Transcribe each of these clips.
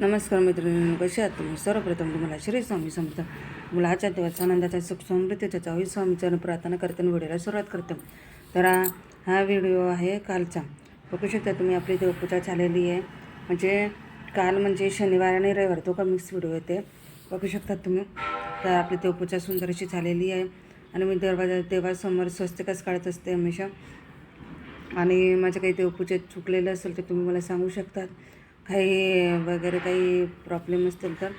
नमस्कार मित्रांनो कसे आहात तुम्ही? सर्वप्रथम तुम्हाला श्री स्वामी समजा मला आजच्या दिवस आनंदाचा सुख समृद्धीचा जावी स्वामीचरण प्रार्थना करते आणि व्हिडिओला सुरुवात करतो. तर हा व्हिडिओ आहे कालचा. बघू शकता तुम्ही आपली देवपूजा झालेली आहे. म्हणजे काल म्हणजे शनिवार आणि रविवार तो का मिक्स व्हिडिओ येते. बघू शकता तुम्ही. तर आपली देवपूजा सुंदर अशी झालेली आहे. आणि मी दरवाजा देवासमोर स्वस्तिकाच काढत असते हमेशा. आणि माझ्या काही देवपूजेत चुकलेलं असेल तर तुम्ही मला सांगू शकतात. काही वगैरे काही प्रॉब्लेम असतील तर.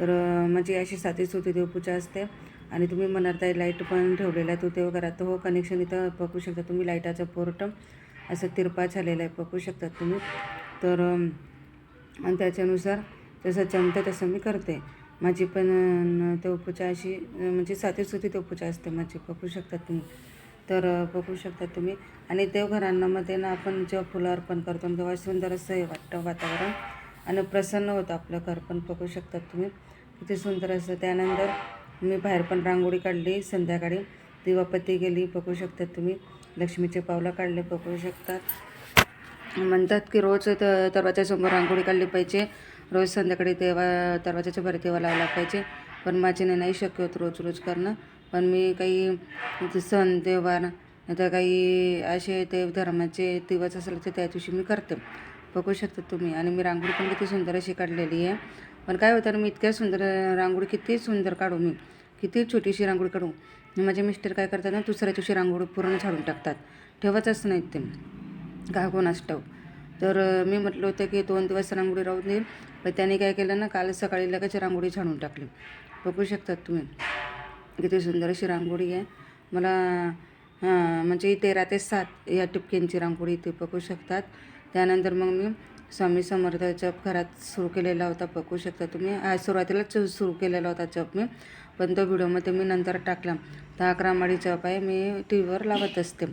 तर म्हणजे माझी अशी साधी सुती देवपूजा असते. आणि तुम्ही म्हणताय लाइट पण ठेवलेला आहे तो देवघरात हो कनेक्शन इथं बघू शकता तुम्ही लाईटाचं पोर्ट असं तिरपा झालेला आहे बघू शकतात तुम्ही. तर आणि त्याच्यानुसार जसं जमतं तसं मी करते. माझी पण ते देवपूजा अशी म्हणजे साधीच होती देवपूजा असते माझी. बघू शकतात तुम्ही. तर बघू शकता तुम्ही. आणि देवघरांमध्ये ना आपण जेव्हा फुलं अर्पण करतो तेव्हा सुंदर असं हे वाटतं वातावरण आणि प्रसन्न होतं आपलं घर पण बघू शकतात तुम्ही. किती सुंदर असतं त्यानंतर मी बाहेर पण रांगोळी काढली संध्याकाळी. दिवापती गेली बघू शकतात तुम्ही. लक्ष्मीचे पावलं काढले बघू शकतात म्हणतात की रोज त- दरवाजासमोर रांगोळी काढली पाहिजे. रोज संध्याकाळी देवा दरवाजाच्या भरी तेव्हा लावला पाहिजे पण माझ्याने नाही शक्य होत रोज रोज करणं. पण मी काही सण त्योहार आता काही असे ते धर्माचे दिवस असेल तर त्या दिवशी मी करते. बघू शकता तुम्ही. आणि मी रांगोळी पण किती सुंदर अशी काढलेली आहे. पण काय होतं मी इतक्या सुंदर रांगोळी किती सुंदर काढू मी. किती छोटीशी रांगोळी काढू. माझे मिस्टर काय करतात ना दुसऱ्या दिवशी रांगोळी पूर्ण झाडून टाकतात. ठेवतच नाहीत ते. का कोणास तर मी म्हटलं होतं की दोन दिवस रांगोळी राहू दे. पण त्याने काय केलं ना काल सकाळी लगेच रांगोळी झाडून टाकली. बघू शकतात तुम्ही. किती सुंदर अशी रांगोळी आहे. मला म्हणजे तेरा ते सात या टिपक्यांची रांगोळी इथे बघू शकतात. त्यानंतर मग मी स्वामी समर्थ जप घरात सुरू केलेला होता बघू शकता तुम्ही. सुरुवातीलाच सुरू केलेला होता जप मी पण तो व्हिडिओमध्ये मी नंतर टाकला. तर अकरा माळी जप आहे मी टी व्हीवर लावत असते.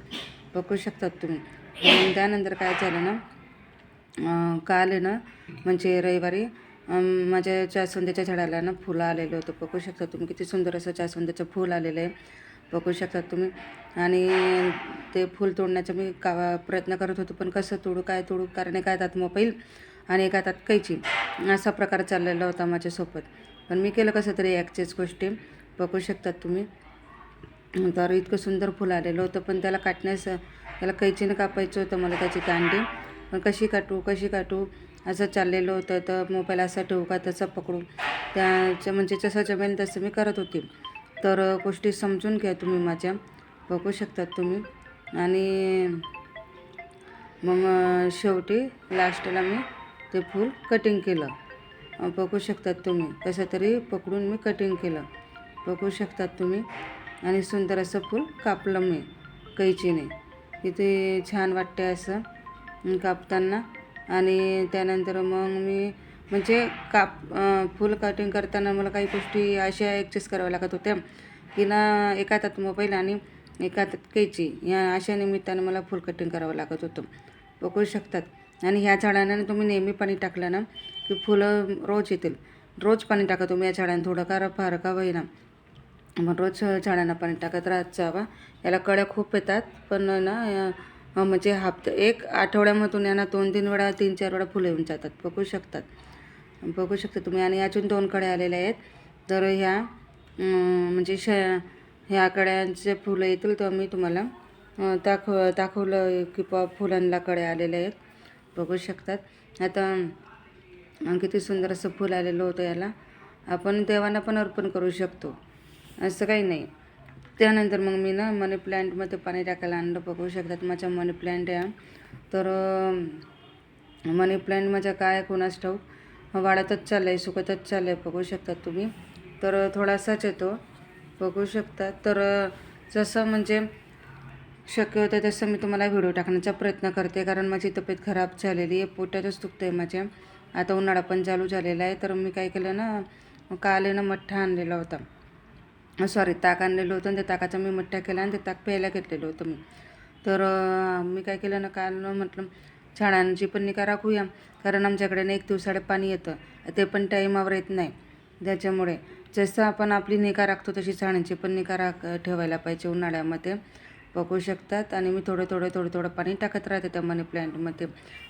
बघू शकतात तुम्ही. त्यानंतर काय झालं ना काल आहे ना म्हणजे रविवारी माझ्या जास्वंदाच्या झाडाला ना फुलं आलेलं होतं. बघू शकता तुम्ही किती सुंदर असं जास्वंदाचं फूल आलेलं आहे. बघू शकता तुम्ही. आणि ते फूल तोडण्याचा मी का प्रयत्न करत होतो पण कसं तोडू काय तोडू कारण एका हातात मोबाईल आणि एका हातात कैची. असा प्रकार चाललेला होता माझ्यासोबत. पण मी केलं कसं तरी ॲक्चेच गोष्टी बघू शकतात तुम्ही. तर इतकं सुंदर फुल आलेलं होतं पण त्याला काटण्यास त्याला कैचीनं कापायचं होतं मला त्याची दांडी पण कशी काटू कशी काटू? असं चाललेलं होतं तर मोबाईल असा ठेवू का तसा पकडू. त्याच्या म्हणजे जसं जमेल तसं मी करत होती. तर गोष्टी समजून घ्या तुम्ही माझ्या. बघू शकतात तुम्ही. आणि मग शेवटी लास्टला मी ते फूल कटिंग केलं. बघू शकतात तुम्ही. कसं तरी पकडून मी कटिंग केलं. बघू शकतात तुम्ही. आणि सुंदर असं फूल कापलं मी कैचीने. किती छान वाटते असं. कापताना आणि त्यानंतर मग मी म्हणजे काप फुल कटिंग करताना मला काही गोष्टी अशा ॲडजस्ट कराव्या लागत होत्या की ना एका हातात मोबाईल आणि एका हातात कैची या अशा निमित्तानं मला फुल कटिंग करावं लागत होतं. पकडू शकतात. आणि ह्या झाडांना तुम्ही नेहमी पाणी टाकलं ना की फुलं रोज येतील. रोज पाणी टाका तुम्ही या झाडांना. थोडं का फार का होईना मग रोज झाडांना पाणी टाकत राहत जावा. याला कळ्या खूप येतात पण ना म्हणजे हप्ता एक आठवड्यामधून यांना दोन तीन वेळा तीन चार वेळा फुलं येऊन जातात. बघू शकतात. बघू शकता तुम्ही. आणि अजून दोन कड्या आलेल्या आहेत. तर ह्या म्हणजे श ह्या कड्यांचे फुलं येतील तर मी तुम्हाला दाखव दाखवलं की बा फुलांना कड्या आलेल्या आहेत. बघू शकतात. आता किती सुंदर असं फुल आलेलं होतं याला. आपण देवांना पण अर्पण करू शकतो. असं काही नाही. त्यानंतर मग मी ना मनी प्लॅन्टमध्ये पाणी टाकायला आणलं बघू शकतात. माझ्या मनी प्लॅन्ट आहे. तर मनी प्लॅन्ट माझ्या काय कोणास ठाऊक? वाढतच चाललं आहे सुकतच चाललं आहे बघू शकतात तुम्ही. तर थोडासाच येतो बघू शकतात. तर जसं म्हणजे शक्य होतं तसं मी तुम्हाला व्हिडिओ टाकण्याचा प्रयत्न करते. कारण माझी तब्येत खराब झालेली आहे. पोटातच दुखतं आहे माझ्या. आता उन्हाळा पण चालू झालेला आहे. तर मी काय केलं ना काल आहे ना मठ्ठा आणलेला होता. सॉरी ताक आणलेलं होतं आणि त्या ताकाचा मी मठ्ठा केला आणि ते ताक प्यायला घेतलेलं होतं मी. तर मी काय केलं ना काल म्हटलं झाडांची पण निगा राखूया? कारण आमच्याकडे ना एक दिवसाडे पाणी येतं. ते पण टाईमावर येत नाही. त्याच्यामुळे जसं आपण आपली निगा राखतो तशी झाडांची पण निगा राख ठेवायला पाहिजे उन्हाळ्यामध्ये. बघू शकतात. आणि मी थोडं थोडं थोडं थोडं पाणी टाकत राहते त्या मनी प्लॅन्टमध्ये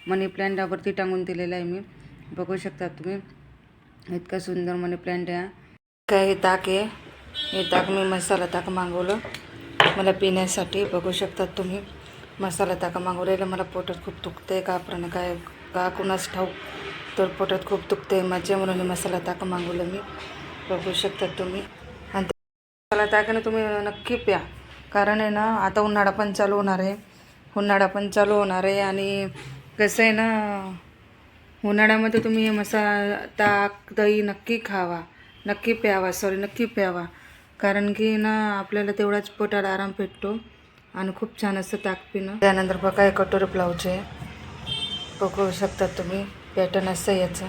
मनी प्लॅन्टावरती टांगून दिलेलं आहे मी. बघू शकता तुम्ही. इतका सुंदर मनी प्लॅन्ट आहे. काय हे ताक आहे. हे ताक मी मसाला ताक मागवलं. मला पिण्यासाठी बघू शकतात तुम्ही. मसाला ताका मागवलेलं मला पोटात खूप दुखतं आहे का प्रण काय का कुणास ठाऊक तर पोटात खूप दुखतं आहे माझ्या म्हणून मसाला ताक मागवलं मी. बघू शकतात तुम्ही. आणि मसाला ताकानं तुम्ही नक्की प्या. कारण आहे ना आता उन्हाळा पण चालू होणार आहे. उन्हाळा पण चालू होणार आहे आणि कसं आहे ना उन्हाळ्यामध्ये तुम्ही हे मसाला ताक दही नक्की खावा. नक्की प्यावा. सॉरी नक्की प्यावा. कारण की ना आपल्याला तेवढाच पोटाला आराम भेटतो आणि खूप छान असतं ताक पिणं. त्यानंतर बघा हे कटोरी ब्लाऊज आहे. बघू शकता तुम्ही पॅटर्न असतं याचं.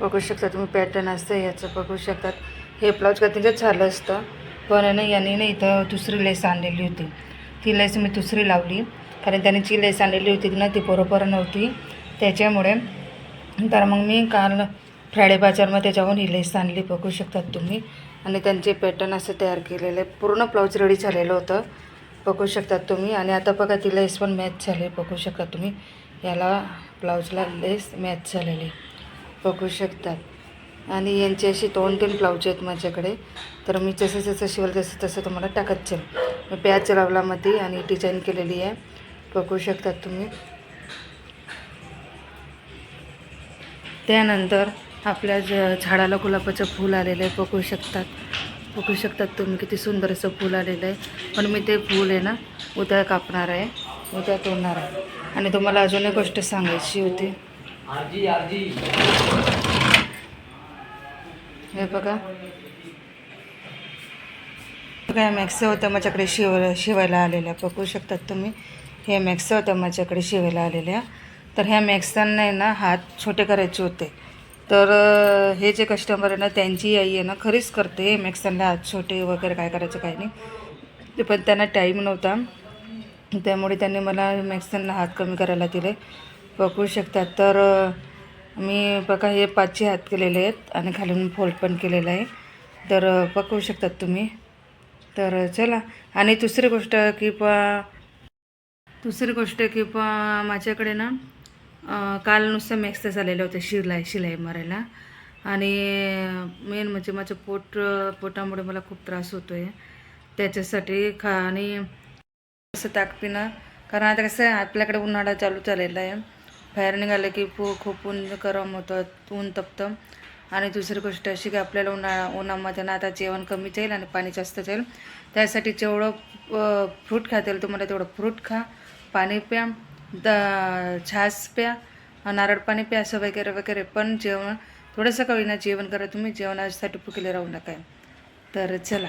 बघू शकता तुम्ही पॅटर्न असतं याचं. बघू शकतात हे ब्लाऊज का तिथं झालं असतं. पण ना याने ना इथं दुसरी लेस आणलेली होती. ती लेस मी दुसरी लावली. कारण त्याने जी लेस आणलेली होती ना ती बरोबर नव्हती. त्याच्यामुळे तर मग मी काल फ्रायडे बाजारमध्ये जाऊन ही लेस आणली. बघू शकतात तुम्ही. आणि त्यांचे पॅटर्न असं तयार केलेलं. आहे पूर्ण ब्लाऊज रेडी झालेलं होतं. बघू शकतात तुम्ही. आणि आता बघा ती लेस पण मॅच झाली. बघू शकता तुम्ही. याला ब्लाऊजला लेस मॅच झालेली. बघू शकतात आणि यांची अशी दोन तीन ब्लाऊज आहेत माझ्याकडे. तर मी जसं जसं शिवल तसं तसं तुम्हाला टाकत जाईल. मी पॅच लावलामध्ये आणि डिझाईन केलेली आहे. बघू शकतात तुम्ही. त्यानंतर आपल्या ज झाडाला गुलाबाचं फूल आलेलं आहे बघू शकतात. बघू शकतात तुम्ही किती सुंदर असं फूल आलेलं आहे. पण मी ते फूल आहे ना उद्या कापणार आहे. उद्या तोडणार आहे. आणि तुम्हाला अजून एक गोष्ट सांगायची होती. हे बघा. काय मॅक्स होत्या माझ्याकडे शिव शिवायला आलेल्या बघू शकतात तुम्ही. हे मॅक्स होत्या माझ्याकडे शिवायला आलेल्या तर ह्या मॅक्सांना ना हात छोटे करायचे होते. तर हे जे कस्टमर आहे ना त्यांची आई आहे ना खरीच करते. हे मॅक्सांना हात छोटे वगैरे काय करायचं काही नाही. ते पण त्यांना टाईम नव्हता. त्यामुळे त्यांनी मला मॅक्सांना हात कमी करायला दिले. पकडू शकतात. तर मी बघा हे पाचशे हात केलेले आहेत आणि खालून फोल्ड पण केलेलं आहे. तर पकवू शकतात तुम्ही. तर चला. आणि दुसरी गोष्ट की पा दुसरी गोष्ट की पा माझ्याकडे ना काल नुसतं मॅक्स झालेले होते शिलाई शिलाई मारायला. आणि मेन म्हणजे माझं पोट पोटामुळे मला खूप त्रास होतो आहे त्याच्यासाठी खा आणि असं ताक पिणं. कारण आता कसं आहे आपल्याकडे उन्हाळा चालू झालेला आहे. बाहेर निघालं की पू खूप ऊन गरम होतं ऊन तपतं. आणि दुसरी गोष्ट अशी की आपल्याला उन्हाळा उन्हामध्ये ना आता जेवण कमी जाईल आणि पाणी जास्त जाईल त्यासाठी जेवढं फ्रूट खाता येईल तुम्हाला तेवढं फ्रूट खा. पाणी प्या. द छास प्या नारळ पाणी प्या असं वगैरे वगैरे. पण जेवण थोडंसं कळीना जेवण करा तुम्ही. जेवणासाठी भुकेले राहू नका. तर चला.